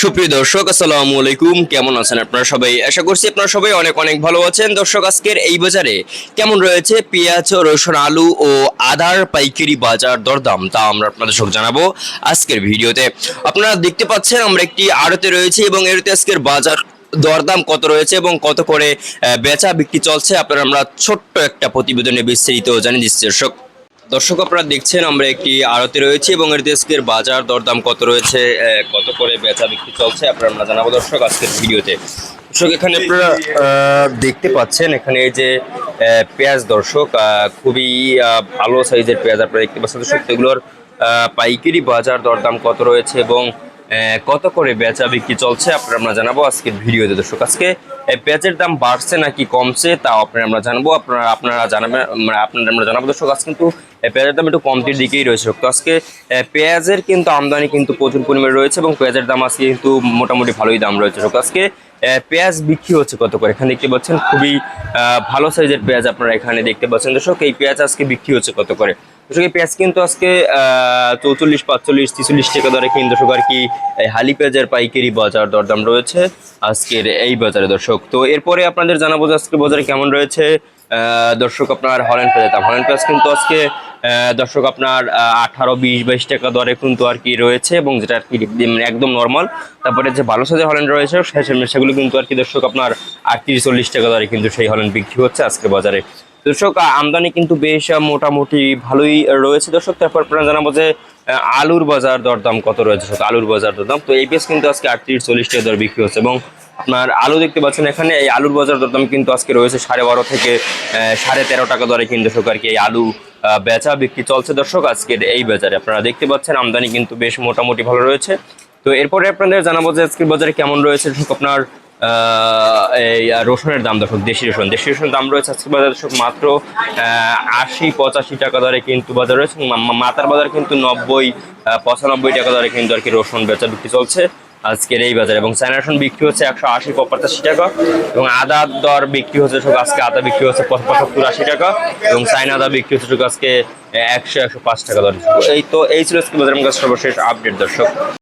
সুপ্রিয় দর্শক, আসসালামু আলাইকুম। কেমন আছেন আপনারা সবাই? আশা করছি আপনারা সবাই অনেক অনেক ভালো আছেন। দর্শক, আজকের এই বাজারে কেমন রয়েছে? পেঁয়াজ, রসুন, আলু ও আদার পাইকারি বাজার দরদাম, তা আমরা আপনাদের সব জানাব আজকের ভিডিওতে। আপনারা দেখতে পাচ্ছেন, আমরা একটি আড়তে রয়েছে এবং এরতে আজকের বাজার দরদাম কত রয়েছে এবং কত করে বেচা বিক্রি চলছে। আপনারা আমরা ছোট্ট একটা প্রতিবেদনে বিস্তারিত জানিয়ে দিচ্ছি, দর্শক। দর্শক, আপনারা দেখছেন, আমরা একটি আড়তে রয়েছে এবং এর দেশকের বাজার দরদাম কত রয়েছে কত করে বেচা বিক্রি চলছে, আপনারা আমরা জানাব দর্শক আজকের ভিডিওতে। দর্শক, এখানে আপনারা দেখতে পাচ্ছেন, এখানে যে পেঁয়াজ দর্শক খুবই ভালো সাইজের পেঁয়াজ আপনারা দেখতে পাচ্ছেন দর্শক, এগুলোর পাইকারি বাজার দরদাম কত রয়েছে এবং কত করে বেচা বিক্রি চলছে, আপনারা আমরা জানাব আজকের ভিডিওতে। দর্শক, আজকে এই পেঁয়াজের দাম বাড়ছে নাকি কমছে তা আপনারা আমরা জানব। আপনারা আপনারা জানাবেন মানে আপনারা আমরা জানাব। দর্শক আজ কিন্তু পেঁয়াজের দাম একটু কমতির দিকেই রয়েছে। তো আজকে পেঁয়াজের কিন্তু আমদানি কিন্তু প্রচুর পরিমাণে রয়েছে এবং পেঁয়াজের দাম আজকে কিন্তু মোটামুটি ভালোই দাম রয়েছে। আজকে পেঁয়াজ বিক্রি হচ্ছে কত করে? এখানে দেখতে পাচ্ছেন খুবই ভালো সাইজের পেঁয়াজ আপনারা এখানে দেখতে পাচ্ছেন। দর্শক, এই পেঁয়াজ আজকে বিক্রি হচ্ছে কত করে? দর্শক পেঁয়াজ কিন্তু আজকে চৌচল্লিশ, পাঁচচল্লিশ, ছিচল্লিশ টাকা দরে কিন্তু দর্শক আর কি হালি পেঁয়াজের পাইকারি বাজার দরদাম রয়েছে আজকের এই বাজারে, দর্শক। তো এরপরে আপনাদের জানাব যে আজকে বাজারে কেমন রয়েছে। দর্শক, আপনার হলেন পেঁয়াজ। দাম হলেন পেঁয়াজ কিন্তু আজকে দর্শক, আপনার আঠারো, বিশ, বাইশ টাকা দরে কিন্তু আর কি রয়েছে এবং যেটা আর কি মানে একদম নর্মাল তারপরে যে ভালো সাইজের হলেন রয়েছে, সেগুলো কিন্তু আর কি দর্শক, আপনার আটত্রিশ, চল্লিশ টাকা দরে কিন্তু সেই হলেন বিক্রি হচ্ছে আজকে বাজারে। দর্শক, আমদানি কিন্তু বেশ মোটামুটি ভালোই রয়েছে। দর্শক, তারপর আপনারা জানাব যে আলুর বাজার দরদাম কত রয়েছে? আলুর বাজার দরদাম। তো এই পেস কিন্তু আজকে আটত্রিশ চল্লিশ টাকা দর বিক্রি হচ্ছে এবং আপনার আলু দেখতে পাচ্ছেন এখানে, এই আলুর বাজার দরদাম কিন্তু আজকে রয়েছে সাড়ে বারো থেকে সাড়ে তেরো টাকা দরে কিন্তু দর্শক আর কি এই আলু বেচা বিক্রি চলছে। দর্শক আজকের এই বাজারে আপনারা দেখতে পাচ্ছেন আমদানি কিন্তু বেশ মোটামুটি ভালো রয়েছে। তো এরপরে আপনাদের জানাব যে আজকের বাজারে কেমন রয়েছে। আপনার এই রসুনের দাম দর্শক, দেশি রসুন। দেশি রসুন দাম রয়েছে আজকে বাজারে দর্শক মাত্র আশি পঁচাশি টাকা দরে কিন্তু বাজার রয়েছে। মাতার বাজার কিন্তু নব্বই পঁচানব্বই টাকা দরে কিন্তু আর কি রসুন বেচা বিক্রি চলছে আজকের এই বাজারে। এবং চায়না রসুন বিক্রি হচ্ছে একশো আশি পঁচাশি টাকা এবং আদা দর বিক্রি হচ্ছে দর্শক আজকে আদা বিক্রি হচ্ছে পঁচাত্তর আশি টাকা এবং চায়না আদা বিক্রি হচ্ছে আজকে একশো একশো পাঁচ টাকা দর। এই তো, এই ছিল আজকে বাজারের সর্বশেষ আপডেট দর্শক।